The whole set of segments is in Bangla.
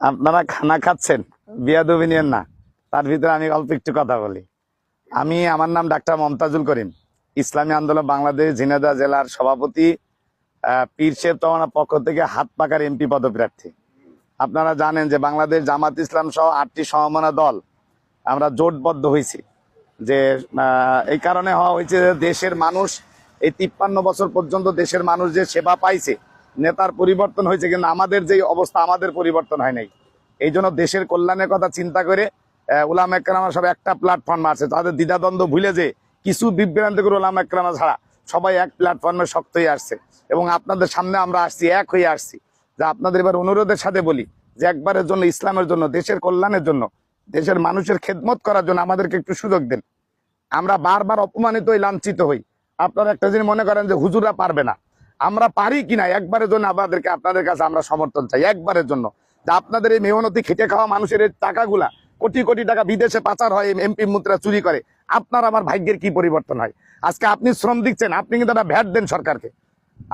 আপনারা খানা খাচ্ছেন, বিয়াদবি নিয়েন না। তার ভিতরে আমি অল্প একটু কথা বলি। আমি, আমার নাম ডাক্তার মমতাজুল করিম। ইসলামী আন্দোলন বাংলাদেশ, ঝিনাইদহ জেলার সভাপতি পীর শেখ তমানার পক্ষ থেকে হাত পাকার এমপি পদপ্রার্থী। আপনারা জানেন যে বাংলাদেশ জামাত ইসলাম সহ আটটি সমমনা দল আমরা জোটবদ্ধ হয়েছি। যে এই কারণে হওয়া হয়েছে যে দেশের মানুষ, এই তিপ্পান্ন বছর পর্যন্ত দেশের মানুষ যে সেবা পাইছে নেতার পরিবর্তন হয়েছে, কিন্তু আমাদের যে অবস্থা, আমাদের পরিবর্তন হয় নাই। এই জন্য দেশের কল্যাণের কথা চিন্তা করে উলাম একরামা সব একটা প্ল্যাটফর্ম আছে। তাদের দ্বিধাদ্বন্দ্ব ভুলে যে কিছু বিভ্রান্ত করে ওলাম একরামা ছাড়া সবাই এক প্ল্যাটফর্মে শক্ত হয়ে আসছে। এবং আপনাদের সামনে আমরা আসছি, এক হয়ে আসছি। যে আপনাদের এবার অনুরোধের সাথে বলি যে একবারের জন্য ইসলামের জন্য, দেশের কল্যাণের জন্য, দেশের মানুষের খেদমত করার জন্য আমাদেরকে একটু সুযোগ দেন। আমরা বারবার অপমানিত হই, লাঞ্ছিত হই। আপনারা একটা জিনিস মনে করেন যে হুজুরা পারবে না। আমরা পারি কিনা, একবারের জন্য আপনাদেরকে, আপনাদের কাছে আমরা সমর্থন চাই, একবারের জন্য। যে আপনাদের এই মেহনতি, খেটে খাওয়া মানুষের এই টাকাগুলা কোটি কোটি টাকা বিদেশে পাচার হয় এমপি মুদ্রা চুরি করে, আপনার আমার ভাগ্যের কি পরিবর্তন হয়? আজকে আপনি শ্রম দিচ্ছেন, আপনি কিন্তু একটা ভ্যাট দেন সরকারকে।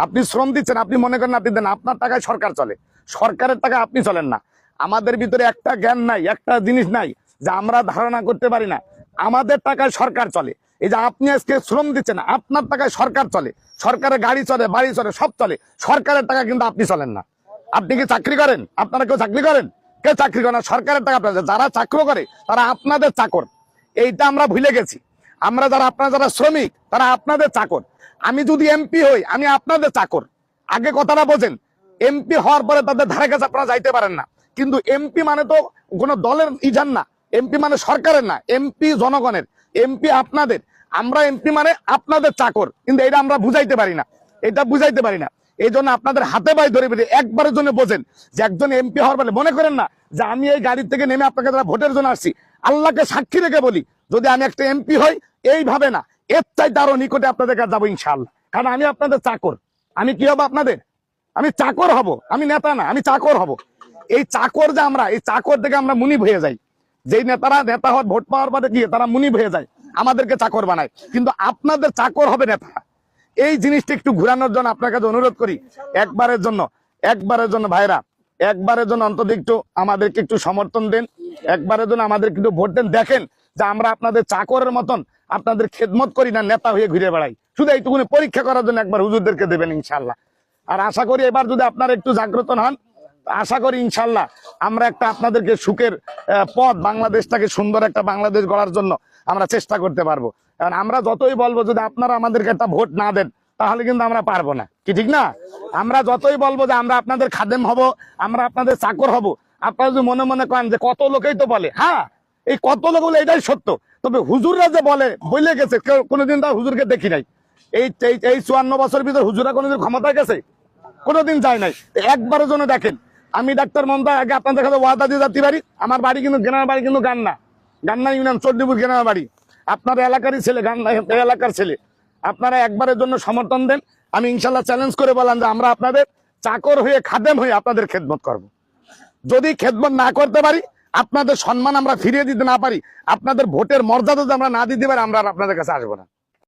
আপনি শ্রম দিচ্ছেন, আপনি মনে করেন আপনি দেন, আপনার টাকায় সরকার চলে। সরকারের টাকা আপনি চলেন না। আমাদের ভিতরে একটা জ্ঞান নাই, একটা জিনিস নাই, যে আমরা ধারণা করতে পারি না। আমাদের টাকায় সরকার চলে। এই যে আপনি আজকে শ্রম দিচ্ছেন, আপনার টাকায় সরকার চলে। সরকারের গাড়ি চলে, বাড়ি চলে, সব চলে। সরকারের টাকা কিন্তু আপনি চলেন না। আপনি কি চাকরি করেন? আপনারা কেউ চাকরি করেন? কে চাকরি করেন না? সরকারের টাকা আপনাদের। যারা চাকরি করে, তারা আপনাদের চাকর। এইটা আমরা ভুলে গেছি। আমরা যারা, আপনারা যারা শ্রমিক, তারা আপনাদের চাকর। আমি যদি এমপি হই, আমি আপনাদের চাকর। আগে কথাটা বোঝেন এমপি হওয়ার পরে তাদের ধারে কাছে আপনারা যাইতে পারেন না। কিন্তু এমপি মানে তো কোনো দলের ইজান না। এমপি মানে সরকারের না এমপি জনগণের। এমপি আপনাদের। আমরা এমপি মানে আপনাদের চাকর। কিন্তু এটা আমরা বুঝাইতে পারি না। এটা বুঝাইতে পারি না। এই জন্য আপনাদের হাতে পায়ে ধরে বেঁধে একবারের জন্য বোঝেন যে একজন এমপি হওয়ার বলে মনে করেন না যে আমি এই গাড়ির থেকে নেমে আপনাকে যারা ভোটের জন্য আসছি, আল্লাহকে সাক্ষী রেখে বলি, যদি আমি একটা এমপি হই, এইভাবে না, এর চাইতে আরও নিকটে আপনাদের কাছে যাব ইনশাল্লাহ কারণ আমি আপনাদের চাকর। আমি কি হব আপনাদের? আমি চাকর হব। আমি নেতা না, আমি চাকর হব। এই চাকর যে আমরা, এই চাকর থেকে আমরা মুনিব হয়ে যাই। যেই নেতারা নেতা হওয়ার, ভোট পাওয়ার পরে গিয়ে তারা মুনিব হয়ে যায়। আমাদেরকে চাকর বানায়। কিন্তু আপনাদের চাকর হবে নেতা। এই জিনিসটা একটু ঘুরানোর জন্য আপনার কাছে অনুরোধ করি। একবারের জন্য একবারের জন্য ভাইরা, একবারের জন্য অন্তত একটু আমাদেরকে একটু সমর্থন দেন। একবারের জন্য আমাদের একটু ভোট দেন। দেখেন যে আমরা আপনাদের চাকরের মতন, আপনাদের খেদমত করি না, নেতা হয়ে ঘুরে বেড়াই। শুধু এইটুকুনি পরীক্ষা করার জন্য একবার হুজুরদেরকে দেবেন ইনশাল্লাহ আর আশা করি এবার যদি আপনারা একটু জাগ্রত হন আশা করি ইনশাল্লাহ আমরা একটা আপনাদেরকে সুখের পথ বাংলাদেশটাকে সুন্দর একটা বাংলাদেশ গড়ার জন্য আমরা চেষ্টা করতে পারব। কারণ আমরা যতই বলব যদি আপনারা আমাদেরকে একটা ভোট না দেন, তাহলে কিন্তু আমরা পারব না। কি ঠিক না? আমরা যতই বলব যে আমরা আপনাদের খাদেম হব, আমরা আপনাদের চাকর হব, আপনারা যদি মনে মনে করেন যে কত লোকেই তো বলে হ্যাঁ এই কত লোক বলে এটাই সত্য। তবে হুজুররা যে বলে বলে গেছে, কেউ কোনোদিন তার হুজুরকে দেখি নাই। এই, এই- চুয়ান্ন বছর ভিতরে হুজুরা কোনোদিন ক্ষমতায় গেছে? কোনোদিন যায় নাই। তো একবারের জন্য দেখেন আমি ডাক্তার মমতা, আগে আপনাদের কাছে ওয়াদা দিয়ে যাতে পারি আমার বাড়ি কিন্তু গেনার বাড়ি কিন্তু গান্না। গান্না ইউনিয়ন চন্ডীপুর গেনার বাড়ি। আপনার এলাকারই ছেলে, গান্না এলাকার ছেলে। আপনারা একবারের জন্য সমর্থন দেন। আমি ইনশাল্লাহ চ্যালেঞ্জ করে বললাম যে আমরা আপনাদের চাকর হয়ে, খাদেম হয়ে আপনাদের খেদমত করব। যদি খেদমত না করতে পারি, আপনাদের সম্মান আমরা ফিরিয়ে দিতে না পারি, আপনাদের ভোটের মর্যাদা যদি আমরা না দিতে পারি, আমরা আপনাদের কাছে আসব না।